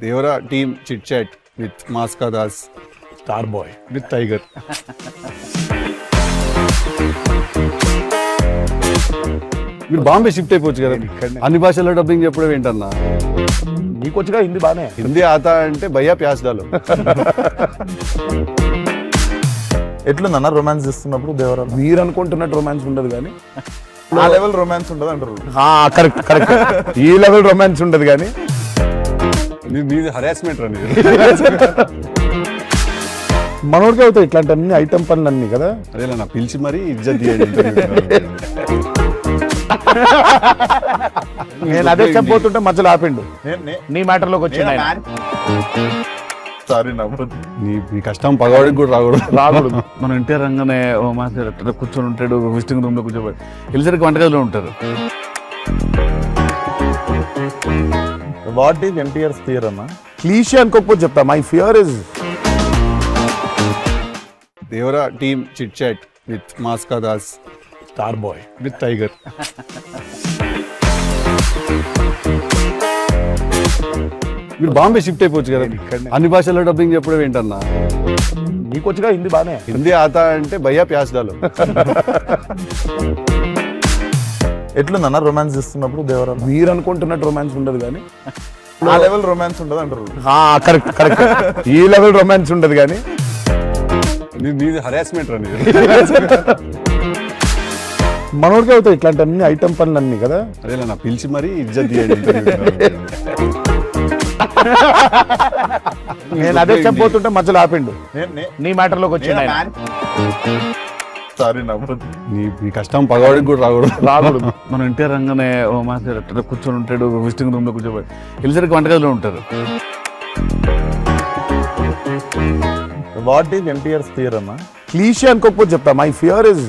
Devara team chit chat with Mass Ka Das. Star boy. With tiger. మీరు Bombay shift అయిపోవచ్చు కదా. అన్ని భాషల్లో డబ్బింగ్ చెప్పడం ఏంటన్నా? నీకు వచ్చిగా హిందీ బానే. హిందీ ఆతా అంటే భయ్యా ప్యాస్ డాలో ఎట్లుందన్న రొమాన్స్ ఇస్తున్నప్పుడు దేవరా మీరు అనుకుంటున్నట్టు రొమాన్స్ ఉండదు కానీ. ఆ లెవెల్ రొమాన్స్ ఉండదు అంటారు కరెక్ట్ కరెక్ట్ ఈ లెవెల్ రొమాన్స్ ఉండదు కానీ. మీది హరాస్మెంట్ రండి మనోడికి అవుతాయి ఇట్లాంటి అన్ని ఐటమ్ పనులు అన్ని కదా? అదే నా పిలిచి మరీ ఇజ్జత్ తీయండి నేను అదే చెప్పబోతుంటే మధ్యలో ఆపిండు. నీ మ్యాటర్లోకి వచ్చింది ఆయన. సారీ నవ్వదు నీ కష్టం పగవాడికి కూడా రాకూడదు. రాకూడదు. మనం ఎన్టీఆర్ రంగానే ఓ మాస్టర్ అట్లా కూర్చొని ఉంటాడు విజిటింగ్ రూమ్లో కూర్చోబెట్టి వెళ్ళేసరికి వంటగదిలో ఉంటారు. వాట్ ఈజ్ ఎన్టీఆర్స్ థియర్ అన్న క్లీషే అనుకోకపోతే చెప్తా. My fear is Devara team chit chat with Mass Ka Das. Star boy. With tiger. మీరు బాంబే షిఫ్ట్ అయిపోవచ్చు కదా. అన్ని భాషల్లో డబ్బింగ్ చెప్పడం ఏంటన్నా? నీకు వచ్చిగా హిందీ బానే. హిందీ ఆతా అంటే భయ్యా ప్యాస్ డాలో ఎట్లుందన్న రొమాన్స్ ఇస్తున్నప్పుడు దేవరా మీరు అనుకుంటున్నట్టు రొమాన్స్ ఉండదు కానీ. ఆ లెవెల్ రొమాన్స్ ఉండదు అంటారు కరెక్ట్ కరెక్ట్ ఈ లెవెల్ రొమాన్స్ ఉండదు కానీ. మీది హరాస్మెంట్ మనోడికి అవుతాయి ఇట్లాంటి అన్ని ఐటమ్ పనులు అన్ని కదా. అదే నా పిలిచి మరీ ఇజ్జత్ తీయండి నేను అదే చెప్పబోతుంటే మధ్యలో ఆపిండు. నీ మ్యాటర్లోకి వచ్చింది ఆయన. సారీ నవ్వదు నీ మీ కష్టం పగవాడికి కూడా రాకూడదు. రాకూడదు. మనం ఎన్టీఆర్ రంగానే ఓ మాస్టర్ అట్లా కూర్చొని ఉంటాడు విజిటింగ్ రూమ్లో కూర్చోబెట్టి. వెళ్ళేసరికి వంటగదిలో ఉంటారు. వాట్ ఈజ్ ఎన్టీఆర్స్ థియర్ అన్న క్లీషే అనుకోకపోతే చెప్తా మై ఫియర్ ఇస్